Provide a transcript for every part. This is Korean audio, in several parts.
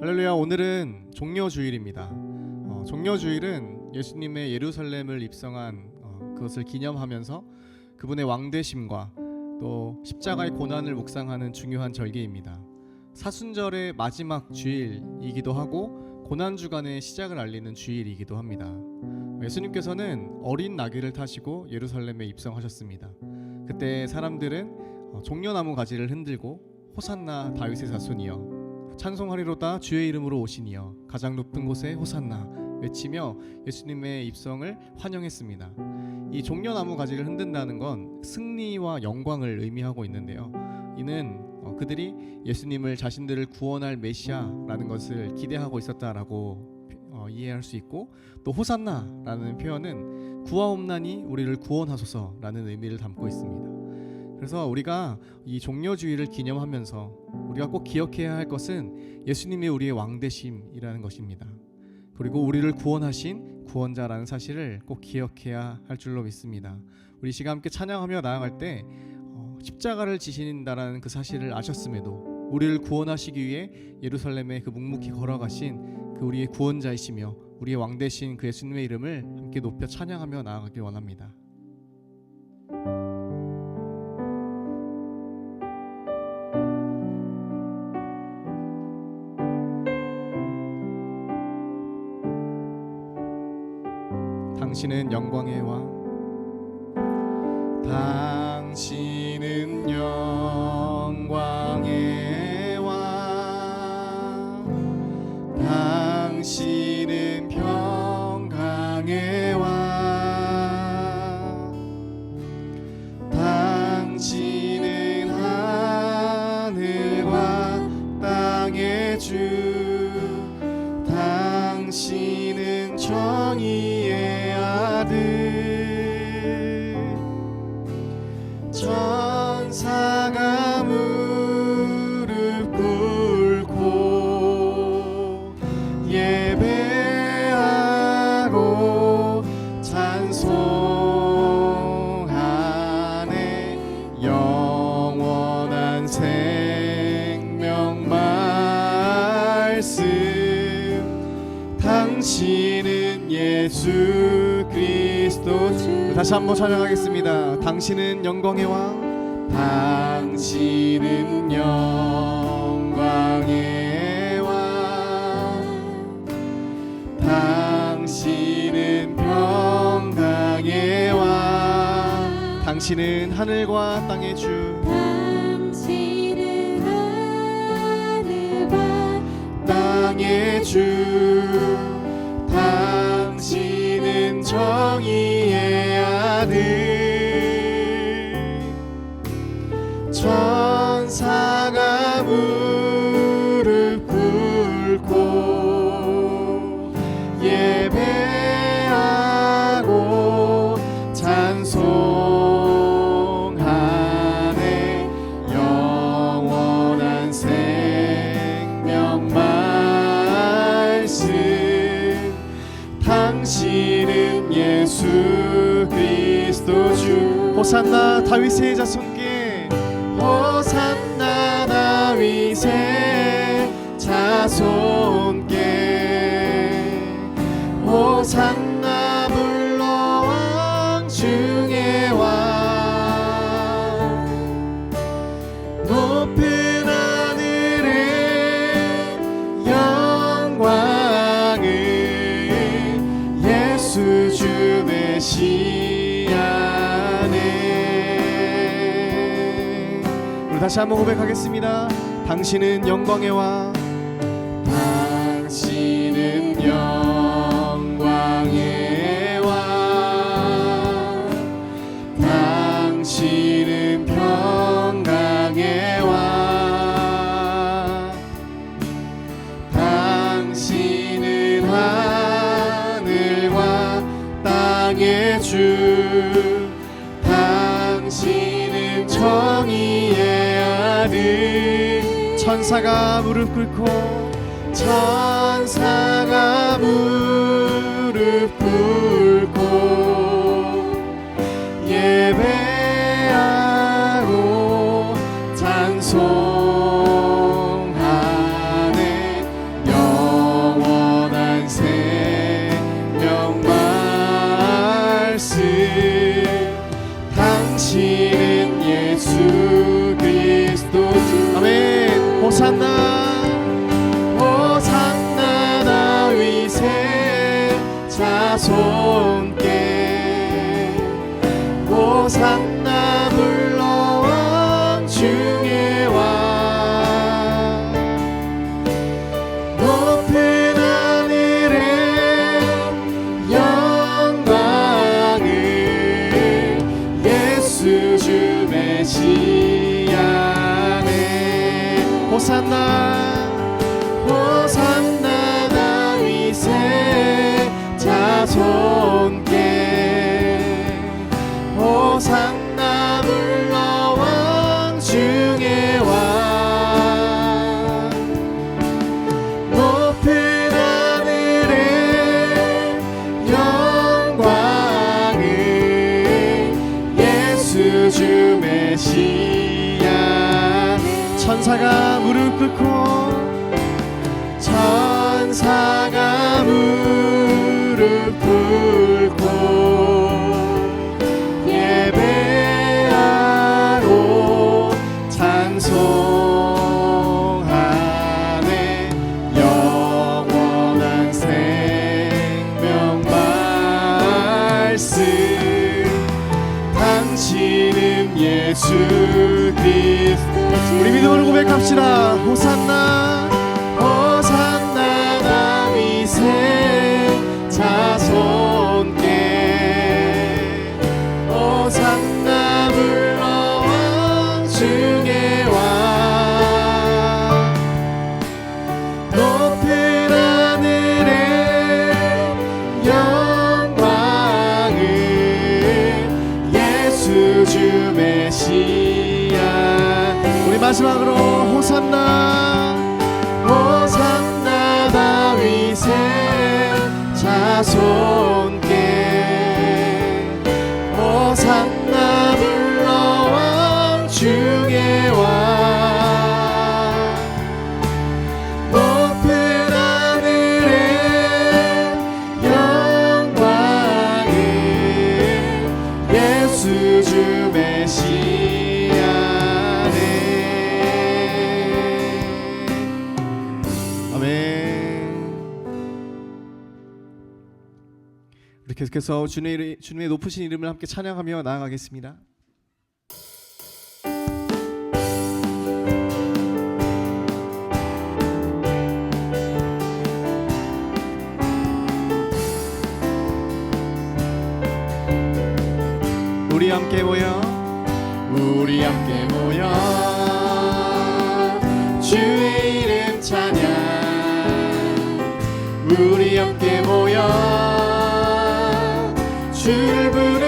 할렐루야 오늘은 종려주일입니다. 어, 종려주일은 예수님의 예루살렘을 입성한 어, 그것을 기념하면서 그분의 왕되심과 또 십자가의 고난을 묵상하는 중요한 절기입니다. 사순절의 마지막 주일이기도 하고 고난 주간의 시작을 알리는 주일이기도 합니다. 예수님께서는 어린 나귀를 타시고 예루살렘에 입성하셨습니다. 그때 사람들은 어, 종려나무 가지를 흔들고 호산나 다윗의 자손이여 찬송하리로다 주의 이름으로 오시니여 가장 높은 곳에 호산나 외치며 예수님의 입성을 환영했습니다. 이 종려나무 가지를 흔든다는 건 승리와 영광을 의미하고 있는데요. 이는 어, 그들이 예수님을 자신들을 구원할 메시아라는 것을 기대하고 있었다라고 어, 이해할 수 있고 또 호산나라는 표현은 구하옵나니 우리를 구원하소서라는 의미를 담고 있습니다. 그래서 우리가 이 종려주의를 기념하면서 우리가 꼭 기억해야 할 것은 예수님이 우리의 왕 되심이라는 것입니다. 그리고 우리를 구원하신 구원자라는 사실을 꼭 기억해야 할 줄로 믿습니다. 우리 시간 함께 찬양하며 나아갈 때 어, 십자가를 지신다라는 그 사실을 아셨음에도 우리를 구원하시기 위해 예루살렘에 그 묵묵히 걸어가신 그 우리의 구원자이시며 우리의 왕 되신 그 예수님의 이름을 함께 높여 찬양하며 나아가길 원합니다. 당신은 영광의 왕. 당신은 영 다시 한번 찬양하겠습니다. 당신은 영광의 왕 당신은 영광의 왕 당신은 평강의 왕 당신은 하늘과 땅의 주. 당신은 하늘과 땅의 주. 당신은 정 당신은 예수 그리스도 주. 호산나 다윗의 자손께. 호산나 다윗의 자손께. 호산나 다시 한번 고백하겠습니다. 당신은 영광의 왕 천사가 무릎 꿇고 천사가 무릎 꿇고 예배 자손께 호산 사가 무릎 꿇고 예배하고 찬송하네. 영원한 생명 말씀. 당신은 예수 그리스도. 우리 믿음으로 고백합시다. 호산나 우리 마지막으로 호산나 호산나 다윗의 자손 계속해서 주님의, 주님의 높으신 이름을 함께 찬양하며 나아가겠습니다. 우리 함께 모여. 우리 함께 모여. 주의 이름 찬양. 우리 함께 모여 주를 부르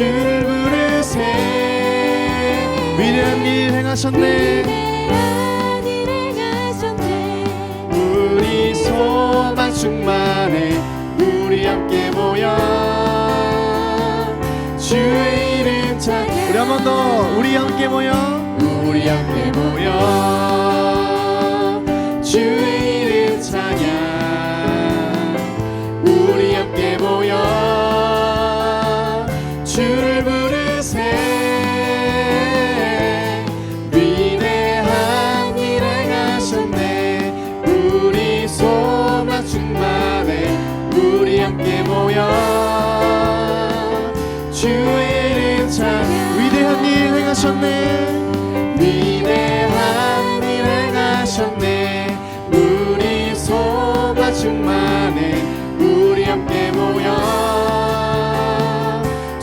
주를 부르세 위대한 일 행하셨네. 우리 소망 충만해. 우리 함께 모여. 주의 이름 찬양. 우리 한 번 더. 우리 함께 모여. 우리 함께 모여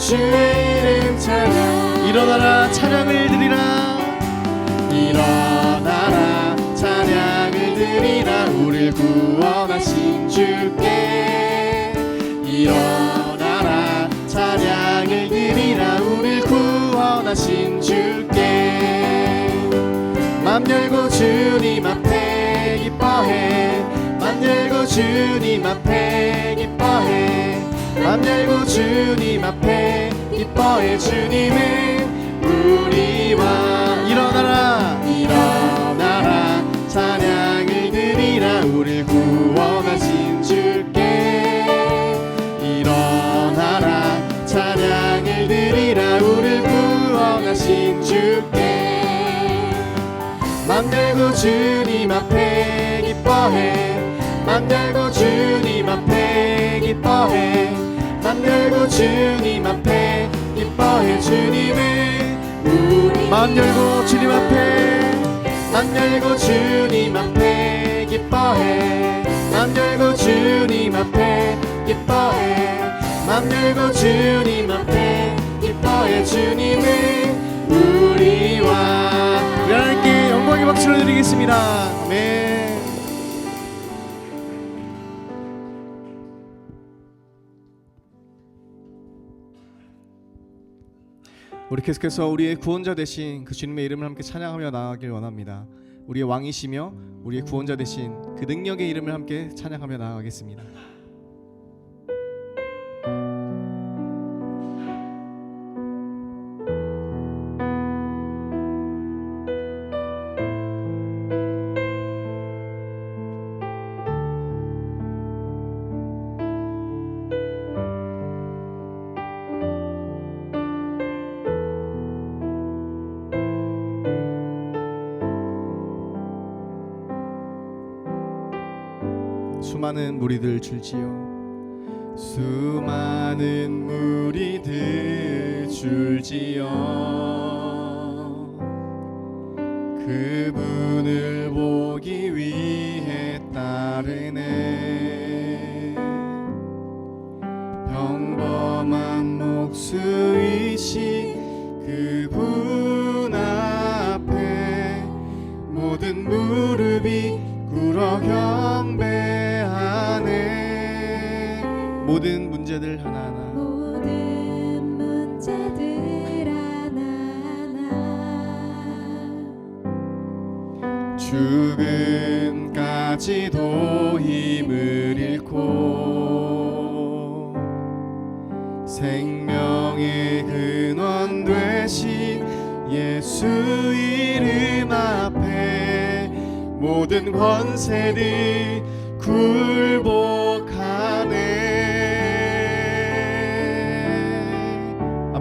주의 이름 찬양. 일어나라 찬양을 드리라. 일어나라 찬양을 드리라. 우릴 구원하신 주께. 일어나라 찬양을 드리라. 우릴 구원하신 주께. 맘 열고 주님 앞에 기뻐해. 맘 열고 주님 앞에 기뻐해. 맘 열고 주님 앞에 기뻐해 주님은 우리와 일어나라. 일어나라. 찬양을 드리라. 우릴 구원하신 주께 일어나라. 찬양을 드리라. 우릴 구원하신 주께 맘 열고 주님 앞에 기뻐해. 맘 열고 주님 열고 주님 앞에 기뻐해 우리 맘 열고 주님 앞에 맘 열고 주님 앞에 기뻐해. 맘 열고 주님 앞에 기뻐해. 맘 열고 주님 앞에 기뻐해 주님은 우리와 우리 하나님께 영광의 박수를 드리겠습니다. 아멘 우리 계속해서 우리의 구원자 되신 그 주님의 이름을 함께 찬양하며 나아가길 원합니다. 우리의 왕이시며 우리의 구원자 되신 그 능력의 이름을 함께 찬양하며 나아가겠습니다. 수많은 무리들 줄지어 수많은 무리들 줄지어 죽음까지도 힘을 잃고 생명의 근원 되신 예수 이름 앞에 모든 권세들 굴복하네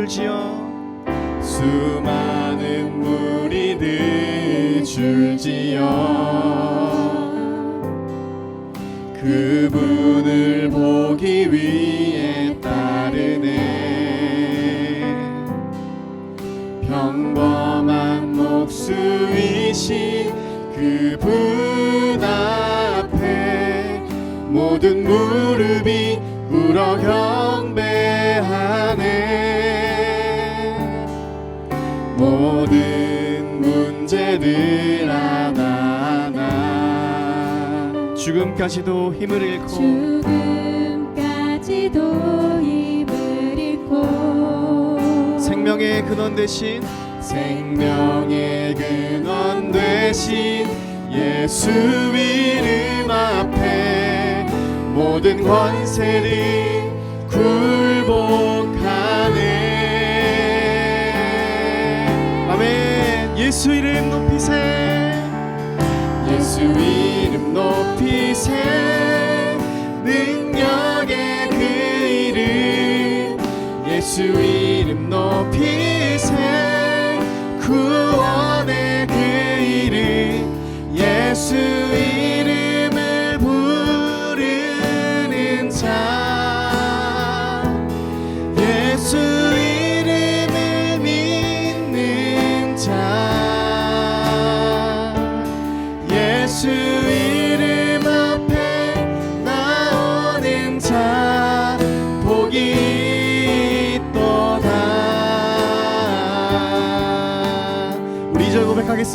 줄지어 수많은 무리들 줄지어 그분을 보기 위해 따르네. 평범한 목수이신 그분 앞에 모든 무릎이 꿇어 경배 모든 문제들 하나하나. 죽음까지도 힘을 잃고 죽음까지도 힘을 잃고 생명의 근원 되신 생명의 근원 되신 예수 이름 앞에 모든 권세를 굴복 예수 이름 높이세. 예수 이름 높이세. 능력의 그 이름. 예수 이름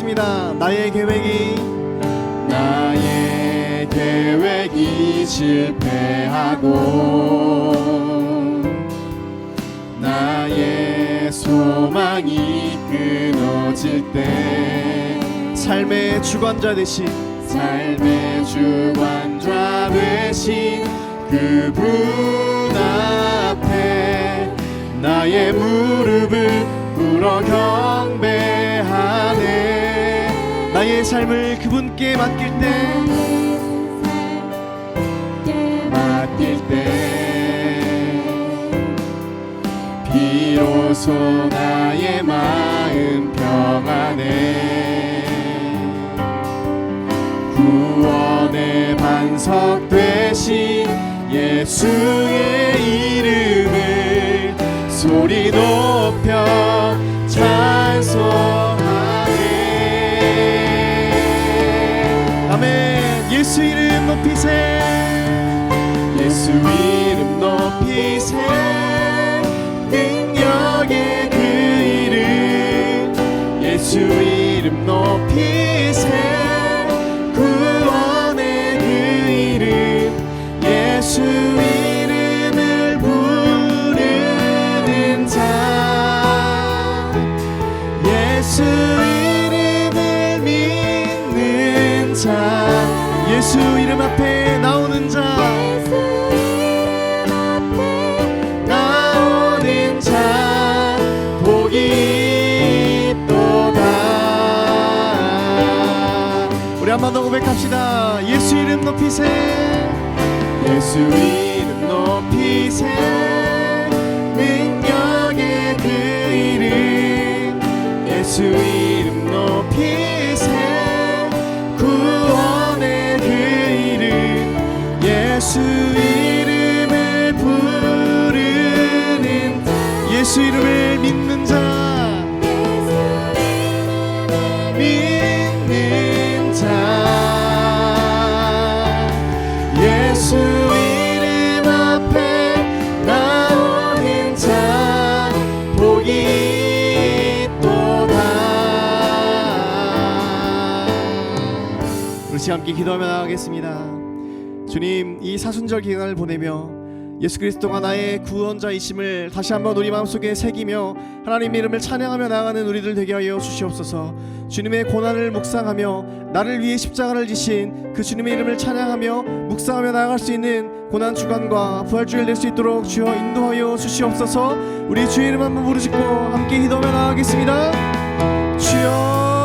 나가겠습니다. 나의 계획이 나의 계획이 실패하고 나의 소망이 끊어질 때 삶의 주관자 되신 삶의 주관자 되신 그분 앞에 나의 무릎을 꿇어 나의 삶을 그분께 맡길 때 맡길 때 비로소 나의 마음 평안해 구원의 반석 되신 예수의 이름을 소리 높여 높이세 능력의 그 이름 예수 이름 높이 높이세 예수 이름 높이세 능력의 그 이름. 예수 이름 높이세 구원의 그 이름. 예수 이름을 부르는 예수 이름을 지금 함께 기도하며 나가겠습니다. 주님 이 사순절 기간을 보내며 예수 그리스도가 나의 구원자이심을 다시 한번 우리 마음속에 새기며 하나님 이름을 찬양하며 나아가는 우리들 되게 하여 주시옵소서. 주님의 고난을 묵상하며 나를 위해 십자가를 지신 그 주님의 이름을 찬양하며 묵상하며 나아갈 수 있는 고난 주간과 부활주일 될 수 있도록 주여 인도하여 주시옵소서. 우리 주의 이름 한번 부르짖고 함께 기도하며 나아가겠습니다. 주여